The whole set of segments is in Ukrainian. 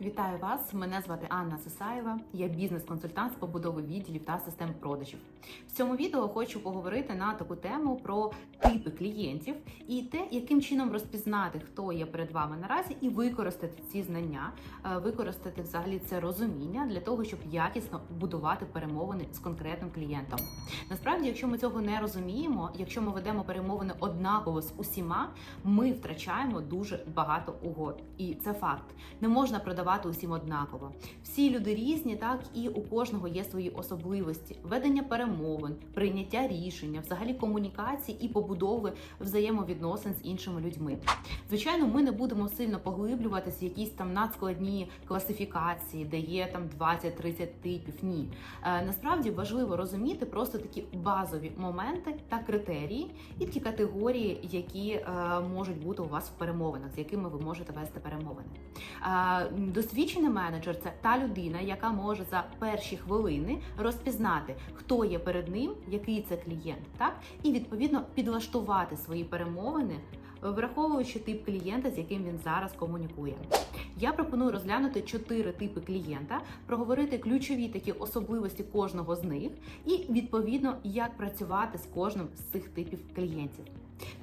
Вітаю вас! Мене звати Анна Сисаєва. Я бізнес-консультант з побудови відділів та систем продажів. В цьому відео хочу поговорити на таку тему про типи клієнтів і те, яким чином розпізнати, хто є перед вами наразі, і використати ці знання, е, використати взагалі це розуміння для того, щоб якісно будувати перемовини з конкретним клієнтом. Насправді, якщо ми цього не розуміємо, якщо ми ведемо перемовини однаково з усіма, ми втрачаємо дуже багато угод, і це факт. Не можна продавати усім однаково. Всі люди різні, так і у кожного є свої особливості: ведення перемовин, прийняття рішення, взагалі комунікації і побудови взаємовідносин з іншими людьми. Звичайно, ми не будемо сильно поглиблюватися в якісь там надскладні класифікації, де є там 20-30 типів. Ні, Е, насправді важливо розуміти просто такі базові моменти та критерії, і ті категорії, які е, можуть бути у вас в перемовинах, з якими ви можете вести перемовини. Досвідчений менеджер це та людина, яка може за перші хвилини розпізнати, хто є перед ним, який це клієнт, так і відповідно підлаштувати свої перемовини, враховуючи тип клієнта, з яким він зараз комунікує. Я пропоную розглянути чотири типи клієнта, проговорити ключові такі особливості кожного з них, і відповідно як працювати з кожним з цих типів клієнтів.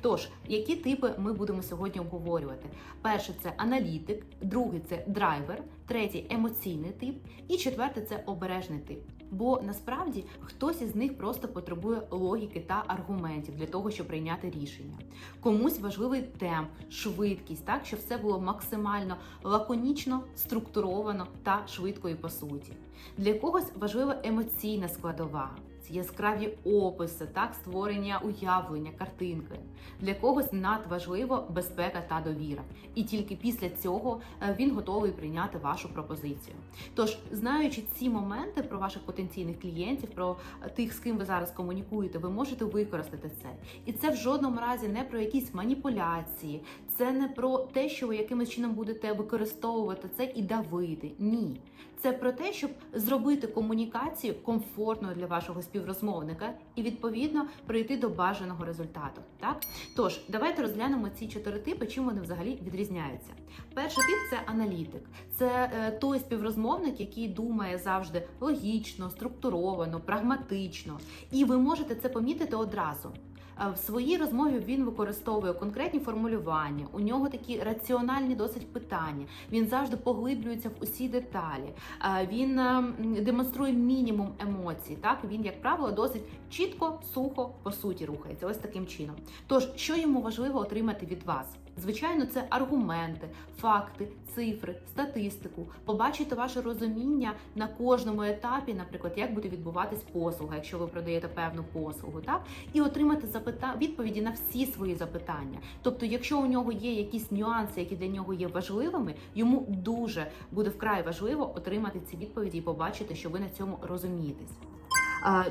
Тож, які типи ми будемо сьогодні обговорювати? Перший це аналітик, другий це драйвер, третій емоційний тип, і четвертий це обережний тип. Бо насправді хтось із них просто потребує логіки та аргументів для того, щоб прийняти рішення. Комусь важливий темп, швидкість, так щоб все було максимально лаконічно, структуровано та швидко і по суті. Для когось важлива емоційна складова. Це яскраві описи, так створення уявлення, картинки. Для когось надважливо безпека та довіра. І тільки після цього е, він готовий прийняти вашу пропозицію. Тож, знаючи ці моменти про ваших потенційних клієнтів, про е, тих, з ким ви зараз комунікуєте, ви можете використати це. І це в жодному разі не про якісь маніпуляції, це не про те, що ви якимось чином будете використовувати це і давити. Ні, це про те, щоб зробити комунікацію комфортною для вашого співрозмовника і відповідно прийти до бажаного результату. Так тож давайте розглянемо ці чотири типи, чим вони взагалі відрізняються. Перший тип це аналітик, це е, той співрозмовник, який думає завжди логічно, структуровано, прагматично, і ви можете це помітити одразу. Е, В своїй розмові він використовує конкретні формулювання. У нього такі раціональні досить питання. Він завжди поглиблюється в усі деталі. Е, Він е, демонструє мінімум емоцій. Так він, як правило, досить чітко, сухо по суті рухається. Ось таким чином. Тож, що йому важливо отримати від вас? Звичайно, це аргументи, факти, цифри, статистику, побачити ваше розуміння на кожному етапі, наприклад, як буде відбуватись послуга, якщо ви продаєте певну послугу, так і отримати запита... відповіді на всі свої запитання. Тобто, якщо у нього є якісь нюанси, які для нього є важливими, йому дуже буде вкрай важливо отримати ці відповіді і побачити, що ви на цьому розумієтесь.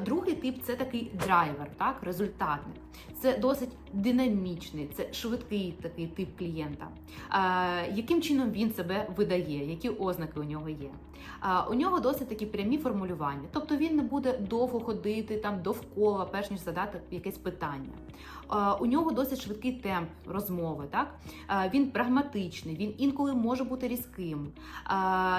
Другий тип це такий драйвер, так, результатник. Це досить динамічний, це швидкий такий тип клієнта. Яким чином він себе видає, які ознаки у нього є? У нього досить такі прямі формулювання, тобто він не буде довго ходити там довкола, перш ніж задати якесь питання. У нього досить швидкий темп розмови. Так? Він прагматичний, він інколи може бути різким,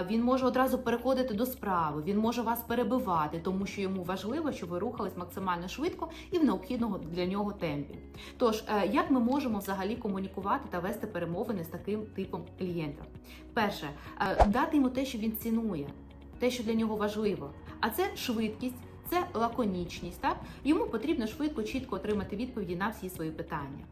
він може одразу переходити до справи, він може вас перебивати, тому що йому важливо, щоб ви рухались максимально швидко і в необхідного для нього темпі. Тож, е, як ми можемо взагалі комунікувати та вести перемовини з таким типом клієнта? Перше, е, дати йому те, що він цінує, те, що для нього важливо, а це швидкість. Це лаконічність, так йому потрібно швидко, чітко отримати відповіді на всі свої питання.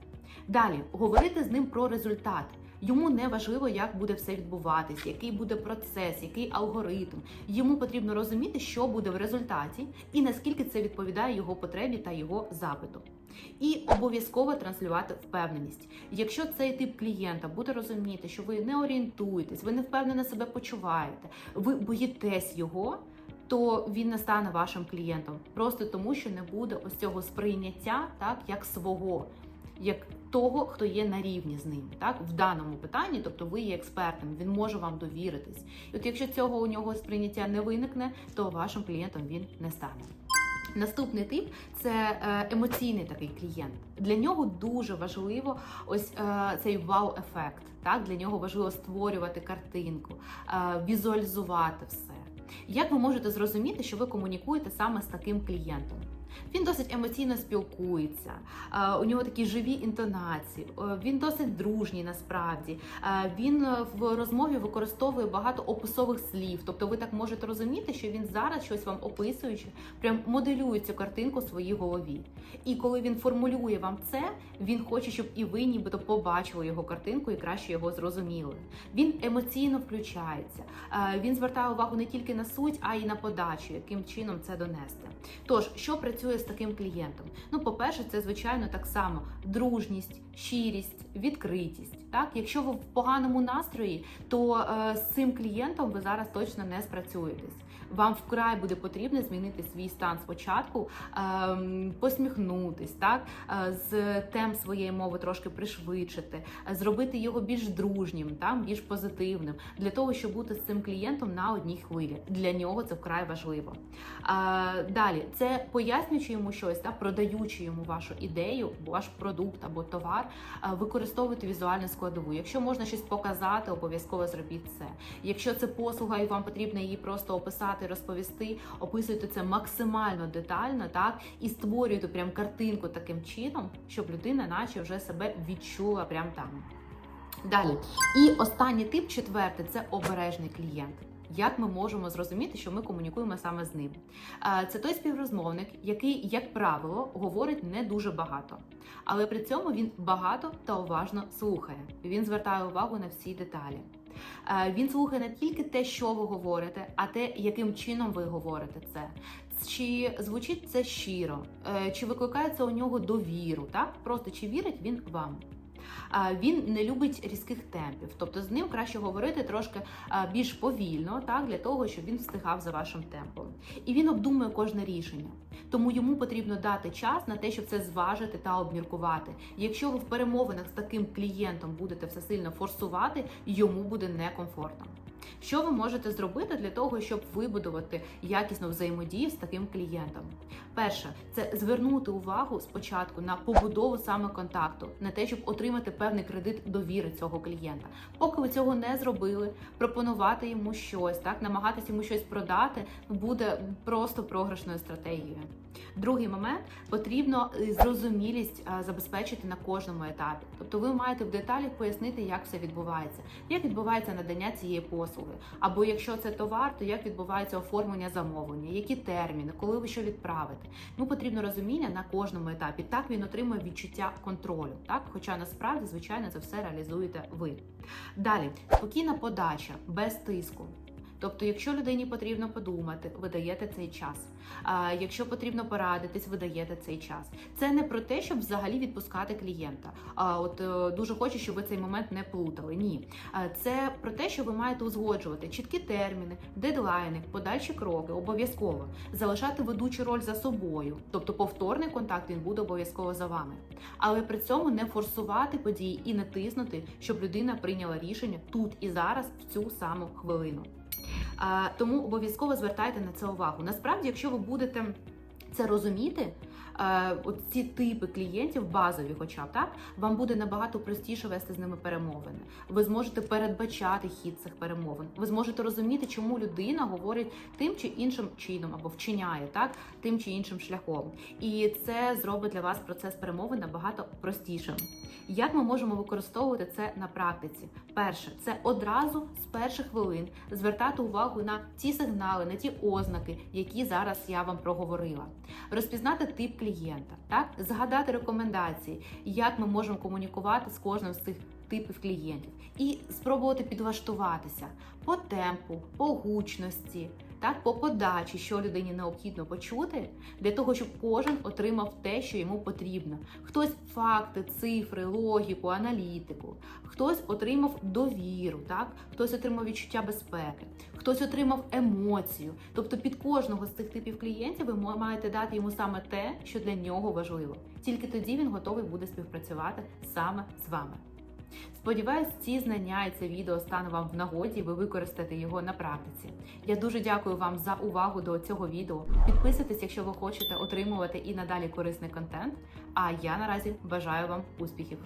Далі говорити з ним про результат. Йому не важливо, як буде все відбуватись, який буде процес, який алгоритм. Йому потрібно розуміти, що буде в результаті, і наскільки це відповідає його потребі та його запиту. І обов'язково транслювати впевненість. Якщо цей тип клієнта буде розуміти, що ви не орієнтуєтесь, ви не впевнено себе почуваєте, ви боїтесь його. То він не стане вашим клієнтом, просто тому, що не буде ось цього сприйняття, так як свого, як того, хто є на рівні з ним, так в даному питанні, тобто ви є експертом, він може вам довіритись. І от якщо цього у нього сприйняття не виникне, то вашим клієнтом він не стане. Наступний тип це е, емоційний такий клієнт. Для нього дуже важливо ось е, цей вау-ефект. Так, для нього важливо створювати картинку, е, візуалізувати все. Як ви можете зрозуміти, що ви комунікуєте саме з таким клієнтом? Він досить емоційно спілкується, е, у нього такі живі інтонації, е, він досить дружній насправді. Е, Він в розмові використовує багато описових слів. Тобто ви так можете розуміти, що він зараз щось вам описуючи, прям моделює цю картинку в своїй голові. І коли він формулює вам це, він хоче, щоб і ви нібито побачили його картинку і краще його зрозуміли. Він емоційно включається. Він звертає увагу не тільки на суть, а й на подачу, яким чином це донести. Тож, що працює з таким клієнтом? Ну, по-перше, це звичайно так само дружність, щирість, відкритість. Так, якщо ви в поганому настрої, то е, з цим клієнтом ви зараз точно не спрацюєтесь. Вам вкрай буде потрібно змінити свій стан спочатку, ем, посміхнутись, так е, з тем своєї мови трошки пришвидшити, е, зробити його більш дружнім, так, більш позитивним, для того, щоб бути з цим клієнтом на одній хвилі. Для нього це вкрай важливо. Е, далі це пояснюючи йому щось, так, продаючи йому вашу ідею, ваш продукт або товар, е, використовуйте візуальну складову. Якщо можна щось показати, обов'язково зробіть це. Якщо це послуга, і вам потрібно її просто описати, розповісти, описуйте це максимально детально, так і створюйте прям картинку таким чином, щоб людина, наче вже себе відчула прям там. Далі, і останній тип, четвертий, це обережний клієнт. Як ми можемо зрозуміти, що ми комунікуємо саме з ним? Це той співрозмовник, який, як правило, говорить не дуже багато, але при цьому він багато та уважно слухає. Він звертає увагу на всі деталі. Він слухає не тільки те, що ви говорите, а те, яким чином ви говорите це. Чи звучить це щиро, Е, чи викликає це у нього довіру, так? Просто чи вірить він вам? Він не любить різких темпів, тобто з ним краще говорити трошки більш повільно, так для того, щоб він встигав за вашим темпом. І він обдумує кожне рішення. Тому йому потрібно дати час на те, щоб це зважити та обміркувати. Якщо ви в перемовинах з таким клієнтом будете все сильно форсувати, йому буде некомфортно. Що ви можете зробити для того, щоб вибудувати якісну взаємодію з таким клієнтом? Перше, це звернути увагу спочатку на побудову саме контакту, на те, щоб отримати певний кредит довіри цього клієнта. Поки ви цього не зробили, пропонувати йому щось, так намагатися йому щось продати буде просто програшною стратегією. Другий момент потрібно е, зрозумілість е, забезпечити на кожному етапі. Тобто, ви маєте в деталях пояснити, як все відбувається, як відбувається надання цієї послуги, або якщо це товар, то як відбувається оформлення замовлення, які терміни, коли ви що відправите. Ну потрібно розуміння на кожному етапі. Так він отримує відчуття контролю, так хоча насправді, звичайно, це все реалізуєте ви. Далі спокійна подача без тиску. Тобто, якщо людині потрібно подумати, ви даєте цей час. А якщо потрібно порадитись, ви даєте цей час. Це не про те, щоб взагалі відпускати клієнта. А от е, дуже хочу, щоб ви цей момент не плутали. Ні, це про те, що ви маєте узгоджувати чіткі терміни, дедлайни, подальші кроки, обов'язково залишати ведучу роль за собою. Тобто, повторний контакт він буде обов'язково за вами, але при цьому не форсувати події і не тиснути, щоб людина прийняла рішення тут і зараз в цю саму хвилину. Тому обов'язково звертайте на це увагу. Насправді, якщо ви будете це розуміти, е, ці типи клієнтів, базові, хоча б так, вам буде набагато простіше вести з ними перемовини. Ви зможете передбачати хід цих перемовин. Ви зможете розуміти, чому людина говорить тим чи іншим чином або вчиняє так тим чи іншим шляхом. І це зробить для вас процес перемовин набагато простішим. Як ми можемо використовувати це на практиці? Перше, це одразу з перших хвилин звертати увагу на ті сигнали, на ті ознаки, які зараз я вам проговорила. Розпізнати тип клієнта, так згадати рекомендації, як ми можемо комунікувати з кожним з цих типів клієнтів, і спробувати підлаштуватися по темпу, по гучності. Так, по подачі, що людині необхідно почути, для того, щоб кожен отримав те, що йому потрібно. Хтось факти, цифри, логіку, аналітику, хтось отримав довіру, так? хтось отримав відчуття безпеки, хтось отримав емоцію. Тобто під кожного з цих типів клієнтів ви маєте дати йому саме те, що для нього важливо. Тільки тоді він готовий буде співпрацювати саме з вами. Сподіваюсь, ці знання і це відео стане вам в нагоді, ви використаєте його на практиці. Я дуже дякую вам за увагу до цього відео. Підписуйтесь, якщо ви хочете отримувати і надалі корисний контент. А я наразі бажаю вам успіхів.